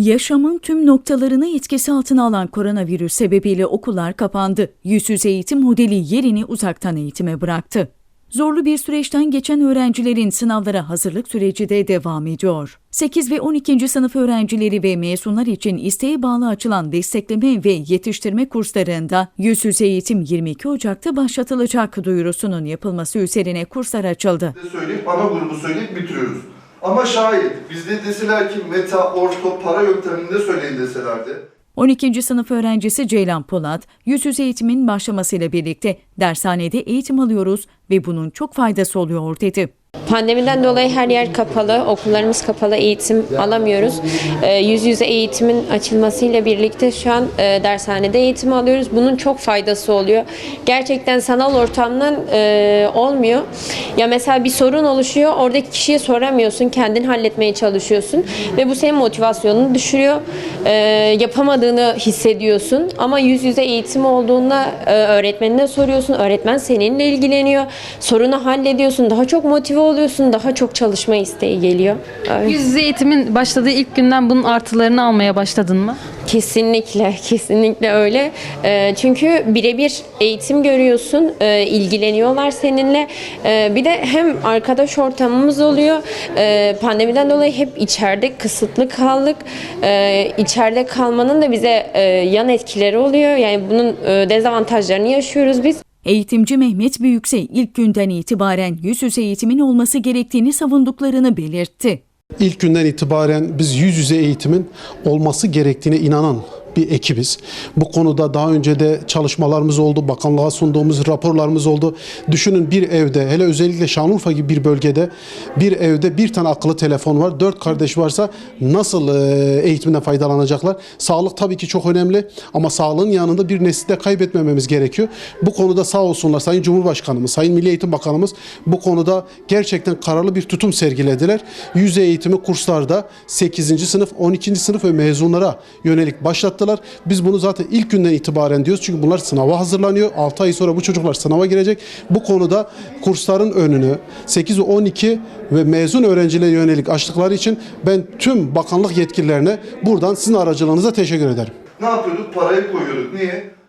Yaşamın tüm noktalarını etkisi altına alan koronavirüs sebebiyle okullar kapandı. Yüz yüze eğitim modeli yerini uzaktan eğitime bıraktı. Zorlu bir süreçten geçen öğrencilerin sınavlara hazırlık süreci de devam ediyor. 8 ve 12. sınıf öğrencileri ve mezunlar için isteğe bağlı açılan destekleme ve yetiştirme kurslarında yüz yüze eğitim 22 Ocak'ta başlatılacak duyurusunun yapılması üzerine kurslar açıldı. söyleyip ana grubu söyleyip bitiriyoruz. Ama şayet bizde deseler ki meta, orto, para yönteminde söyleyin deselerdi. 12. sınıf öğrencisi Ceylan Polat, yüz yüze eğitimin başlamasıyla birlikte dershanede eğitim alıyoruz ve bunun çok faydası oluyor dedi. Pandemiden dolayı her yer kapalı, okullarımız kapalı, eğitim alamıyoruz. Ee, Yüz yüze eğitimin açılmasıyla birlikte şu an e, dershanede eğitim alıyoruz. Bunun çok faydası oluyor. Gerçekten sanal ortamdan e, olmuyor. Ya mesela bir sorun oluşuyor, oradaki kişiye soramıyorsun, kendin halletmeye çalışıyorsun ve bu senin motivasyonunu düşürüyor. Ee, yapamadığını hissediyorsun ama yüz yüze eğitim olduğunda e, öğretmenine soruyorsun, öğretmen seninle ilgileniyor, sorunu hallediyorsun, daha çok motive oluyorsun, daha çok çalışma isteği geliyor. Öyle. Yüz yüze eğitimin başladığı ilk günden bunun artılarını almaya başladın mı? Kesinlikle, kesinlikle öyle. Ee, çünkü birebir eğitim görüyorsun, e, ilgileniyorlar seninle. Ee, bir de hem arkadaş ortamımız oluyor. Ee, pandemiden dolayı hep içeride kısıtlı kaldık. Ee, içeride kalmanın da bize e, yan etkileri oluyor. Yani bunun e, dezavantajlarını yaşıyoruz biz. Eğitimci Mehmet Büyüksey ilk günden itibaren yüz yüze eğitimin olması gerektiğini savunduklarını belirtti. İlk günden itibaren biz yüz yüze eğitimin olması gerektiğine inanan bir ekibiz. Bu konuda daha önce de çalışmalarımız oldu, bakanlığa sunduğumuz raporlarımız oldu. Düşünün bir evde, hele özellikle Şanlıurfa gibi bir bölgede bir evde bir tane akıllı telefon var, dört kardeş varsa nasıl e, eğitiminden faydalanacaklar? Sağlık tabii ki çok önemli ama sağlığın yanında bir nesli de kaybetmememiz gerekiyor. Bu konuda sağ olsunlar Sayın Cumhurbaşkanımız, Sayın Milli Eğitim Bakanımız bu konuda gerçekten kararlı bir tutum sergilediler. Yüz eğitimi kurslarda 8. sınıf, 12. sınıf ve mezunlara yönelik başlattılar. Biz bunu zaten ilk günden itibaren diyoruz. Çünkü bunlar sınava hazırlanıyor. 6 ay sonra bu çocuklar sınava girecek. Bu konuda kursların önünü 8 ve 12 ve mezun öğrencilere yönelik açtıkları için ben tüm bakanlık yetkililerine buradan sizin aracılığınıza teşekkür ederim. Ne yapıyorduk? Parayı koyuyorduk. Niye?